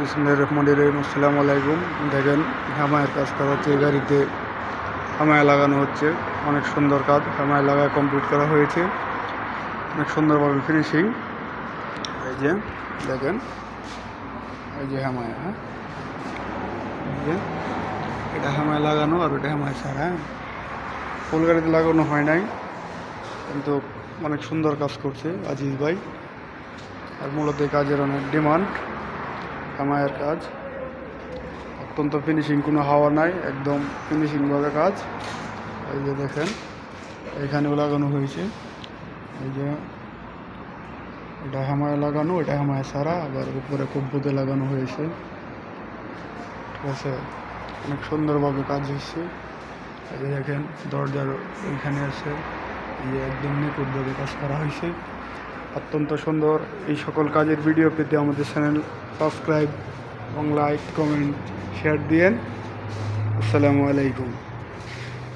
বিসমুল্লাহ রহমান রহিম, আসসালামু আলাইকুম। দেখেন হামায়ের কাজ করা হচ্ছে এই গাড়িতে। হামায় লাগানো হচ্ছে। অনেক সুন্দর কাজ। হামায় লাগায় কমপ্লিট করা হয়েছে। অনেক সুন্দরভাবে ফিনিশিং এই যে, দেখেন। এই যে হামায় হ্যাঁ? এটা হামায় লাগানো আর ওটা হামায় ছাড়া হ্যাঁ? ফুল গাড়িতে লাগানো হয় নাই। কিন্তু অনেক সুন্দর কাজ করছে আজিজ ভাই। আর মূলত এই কাজের অনেক ডিমান্ড কামায়ের কাজ। অত্যন্ত ফিনিশিং কোনো হাওয়া নাই, একদম ফিনিশিংভাবে কাজ। এই যে দেখেন এখানেও লাগানো হয়েছে। এই যে এটা হামায় লাগানো, এটা হামায় সারা আবার উপরে কব্বুতে লাগানো হয়েছে। ঠিক আছে, অনেক সুন্দরভাবে কাজ হয়েছে। এই যে দেখেন, দরজার ওইখানে আছে। এই একদম নিখুঁতভাবে কাজ করা হয়েছে। অত্যন্ত সুন্দর। এই সকল কাজের ভিডিও পেতে আমাদের চ্যানেল সাবস্ক্রাইব এবং লাইক কমেন্ট শেয়ার দিয়েন। আসসালামু আলাইকুম।